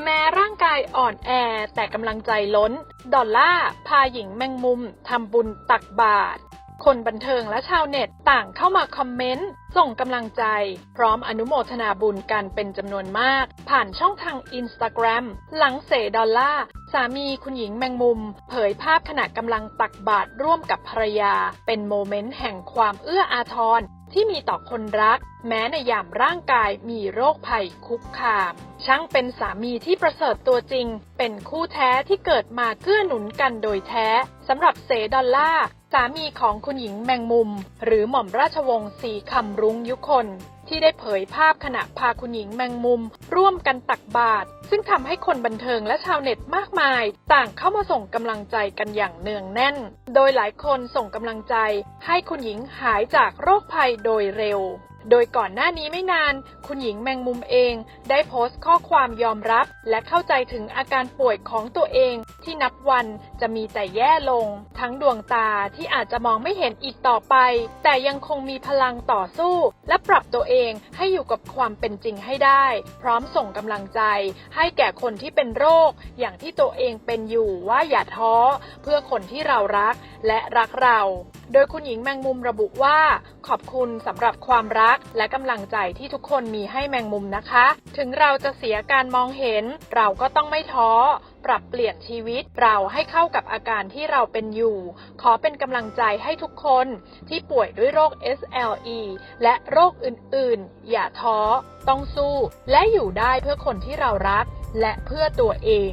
แม้ร่างกายอ่อนแอแต่กำลังใจล้น ดอลล่าพาหญิงแมงมุมทำบุญตักบาตรคนบันเทิงและชาวเน็ตต่างเข้ามาคอมเมนต์ ส่งกำลังใจ พร้อมอนุโมทนาบุญกันเป็นจำนวนมาก ผ่านช่องทางอินสตาแกรมหลังเสดอลล่า สามีคุณหญิงแมงมุม เผยภาพขณะกำลังตักบาตรร่วมกับภรรยา เป็นโมเมนต์แห่งความเอื้ออาทร ที่มีต่อคนรัก แม้ในยามร่างกายมีโรคภัยคุกคาม ช่างเป็นสามีที่ประเสริฐตัวจริง เป็นคู่แท้ที่เกิดมาเกื้อหนุนกันโดยแท้สำหรับเสดอลล่าสามีของคุณหญิงแมงมุม หรือหม่อมราชวงศ์สีคำรุ้งยุคน ที่ได้เผยภาพขณะพาคุณหญิงแมงมุม ร่วมกันตักบาตรซึ่งทำให้คนบันเทิงและชาวเน็ตมากมาย ต่างเข้ามาส่งกำลังใจกันอย่างเนืองแน่น โดยหลายคนส่งกำลังใจ ให้คุณหญิงหายจากโรคภัยโดยเร็วโดยก่อนหน้านี้ไม่นาน คุณหญิงแมงมุมเอง ได้โพสต์ข้อความยอมรับ และเข้าใจถึงอาการป่วยของตัวเอง ที่นับวันจะมีแต่แย่ลง ทั้งดวงตาที่อาจจะมองไม่เห็นอีกต่อไป แต่ยังคงมีพลังต่อสู้ และปรับตัวเองให้อยู่กับความเป็นจริงให้ได้ พร้อมส่งกำลังใจ ให้แก่คนที่เป็นโรค อย่างที่ตัวเองเป็นอยู่ว่าอย่าท้อ เพื่อคนที่เรารักและรักเรา โดยคุณหญิงแมงมุมระบุว่า ขอบคุณสำหรับความรักและกำลังใจที่ทุกคนมีให้แมงมุมนะคะ ถึงเราจะเสียการมองเห็น เราก็ต้องไม่ท้อ ปรับเปลี่ยนชีวิตเราให้เข้ากับอาการที่เราเป็นอยู่ ขอเป็นกำลังใจให้ทุกคนที่ป่วยด้วยโรค SLE และโรคอื่นๆ อย่าท้อ ต้องสู้ และอยู่ได้เพื่อคนที่เรารัก และเพื่อตัวเอง